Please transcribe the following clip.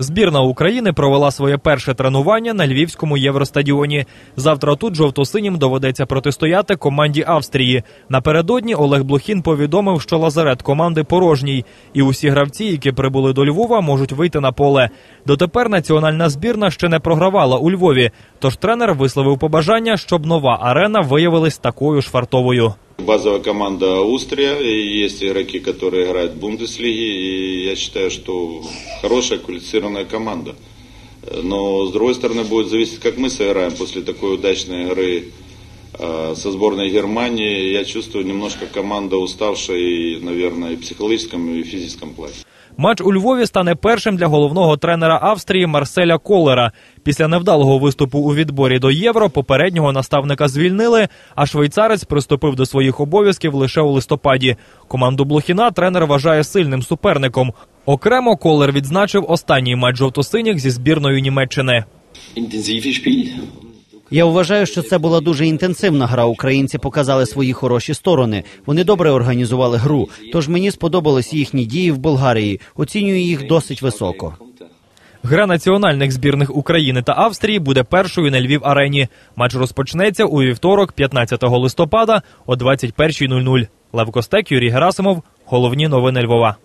Збірна України провела своє перше тренування на львівському євростадіоні. Завтра тут жовто-синім доведеться протистояти команді Австрії. Напередодні Олег Блохін повідомив, що лазарет команди порожній, і усі гравці, які прибули до Львова, можуть вийти на поле. Дотепер національна збірна ще не програвала у Львові. Тож тренер висловив побажання, щоб нова арена виявилась такою ж фартовою. Базовая команда Аустрия, и есть игроки, которые играют в Бундеслиге, и я считаю, что хорошая квалифицированная команда. Но, с другой стороны, будет зависеть, как мы сыграем после такой удачной игры со сборной Германии. Я чувствую немножко команда уставшая, и, наверное, и в психологическом, и в физическом плане. Матч у Львові стане першим для головного тренера Австрії Марселя Колера. Після невдалого виступу у відборі до євро попереднього наставника звільнили, а швейцарець приступив до своїх обов'язків лише у листопаді. Команду Блохіна тренер вважає сильним суперником. Окремо Колер відзначив останній матч жовто-синіх зі збірною Німеччини. intensive Spiel. Я вважаю, що це була дуже інтенсивна гра. Українці показали свої хороші сторони. Вони добре організували гру. Тож мені сподобались їхні дії в Болгарії. Оцінюю їх досить високо. Гра національних збірних України та Австрії буде першою на Львів арені. Матч розпочнеться у вівторок, 15 листопада о 21.00. Лев Костек, Юрій Герасимов. Головні новини Львова.